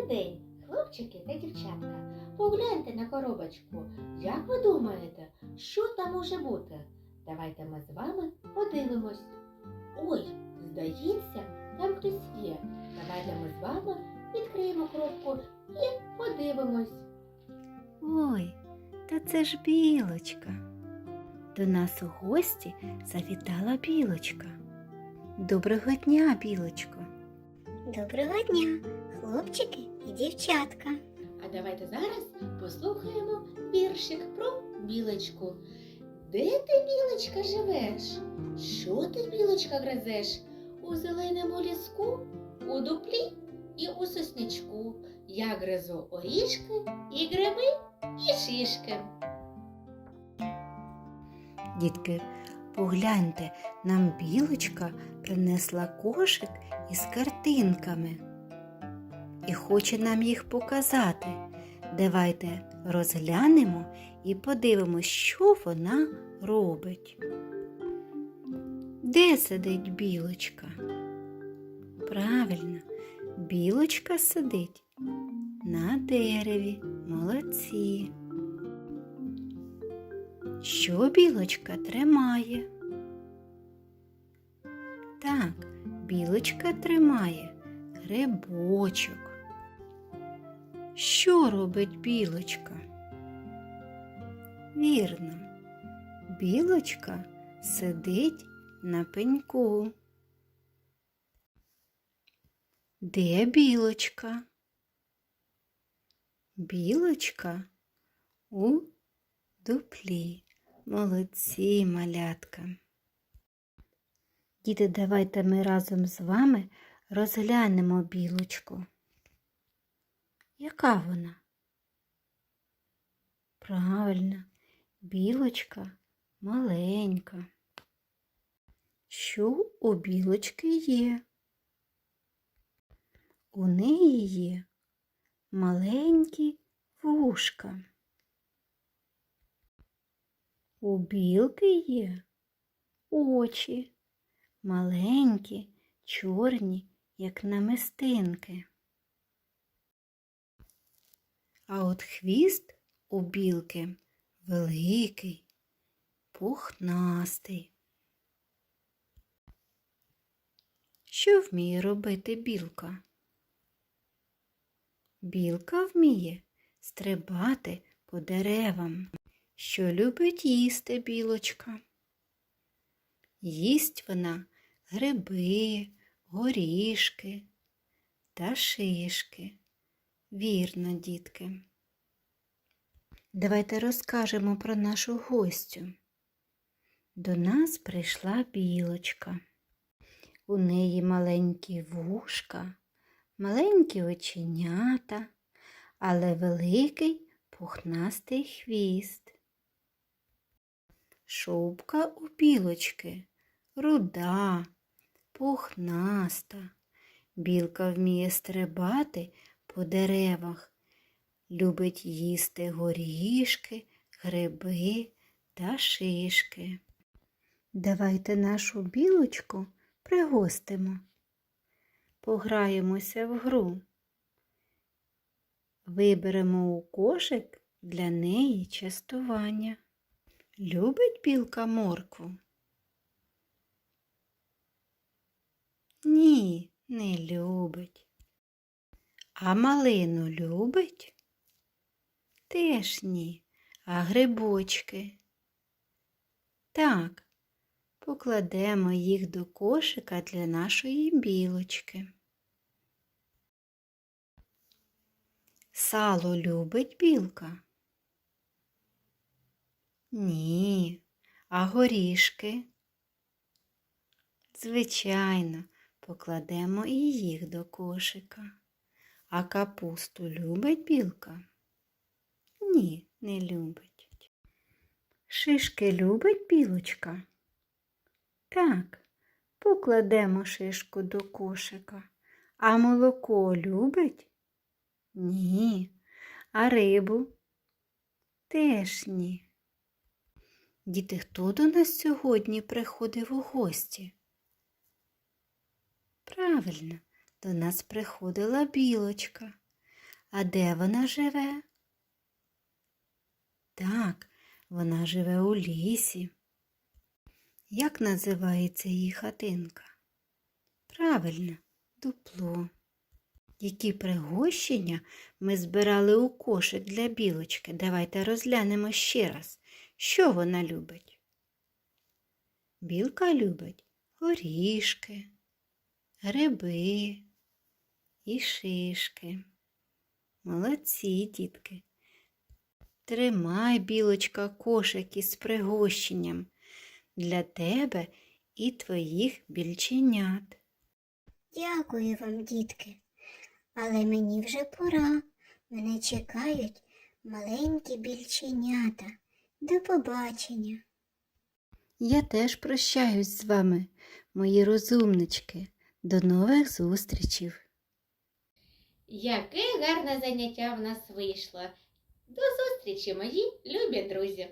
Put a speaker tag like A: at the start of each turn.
A: Добрий день, хлопчики та дівчатка. Погляньте на коробочку. Як ви думаєте, що там може бути? Давайте ми з вами подивимось. Ой, здається, там хтось є. Давайте ми з вами відкриємо коробку і подивимось.
B: Ой, та це ж білочка. До нас у гості завітала білочка. Доброго дня, білочко.
C: Доброго дня, хлопчики і дівчатка.
A: А давайте зараз послухаємо віршик про білочку. Де ти, білочка, живеш? Що ти, білочка, гризеш? У зеленому ліску, у дуплі і у сосничку. Я гризу орішки і гриби, і шишки.
B: Дітки, погляньте, нам білочка принесла кошик із картинками і хоче нам їх показати. Давайте розглянемо і подивимось, що вона робить. Де сидить білочка? Правильно, білочка сидить на дереві. Молодці. Що білочка тримає? Так, білочка тримає грибочок. Що робить білочка? Вірно, білочка сидить на пеньку. Де білочка? Білочка у дуплі. Молодці, малятка. Діти, давайте ми разом з вами розглянемо білочку. Яка вона? Правильно, білочка маленька. Що у білочки є? У неї є маленькі вушка. У білки є очі, маленькі, чорні, як намистинки. А от хвіст у білки великий, пухнастий. Що вміє робити білка? Білка вміє стрибати по деревам. Що любить їсти білочка? Їсть вона гриби, горішки та шишки. Вірно, дітки. Давайте розкажемо про нашу гостю. До нас прийшла білочка. У неї маленькі вушка, маленькі оченята, але великий пухнастий хвіст. Шубка у білочки руда, пухнаста. Білка вміє стрибати по деревах, любить їсти горішки, гриби та шишки. Давайте нашу білочку пригостимо. Пограємося в гру. Виберемо у кошик для неї частування. Любить білка моркву? Ні, не любить. А малину любить? Теж ні. А грибочки? Так, покладемо їх до кошика для нашої білочки. Сало любить білка? Ні, а горішки? Звичайно, покладемо і їх до кошика. А капусту любить білка? Ні, не любить. Шишки любить білочка? Так, покладемо шишку до кошика. А молоко любить? Ні. А рибу? Теж ні. Діти, хто до нас сьогодні приходив у гості? Правильно, до нас приходила білочка. А де вона живе? Так, вона живе у лісі. Як називається її хатинка? Правильно, дупло. Які пригощення ми збирали у кошик для білочки? Давайте розглянемо ще раз, що вона любить. Білка любить горішки, гриби і шишки. Молодці, дітки. Тримай, білочка, кошик із пригощенням для тебе і твоїх більченят.
C: Дякую вам, дітки. Але мені вже пора. Мене чекають маленькі більченята. До побачення.
B: Я теж прощаюсь з вами, мої розумнички. До нових зустрічів.
A: Яке гарне заняття в нас вийшло. До зустрічі, мої любі друзі!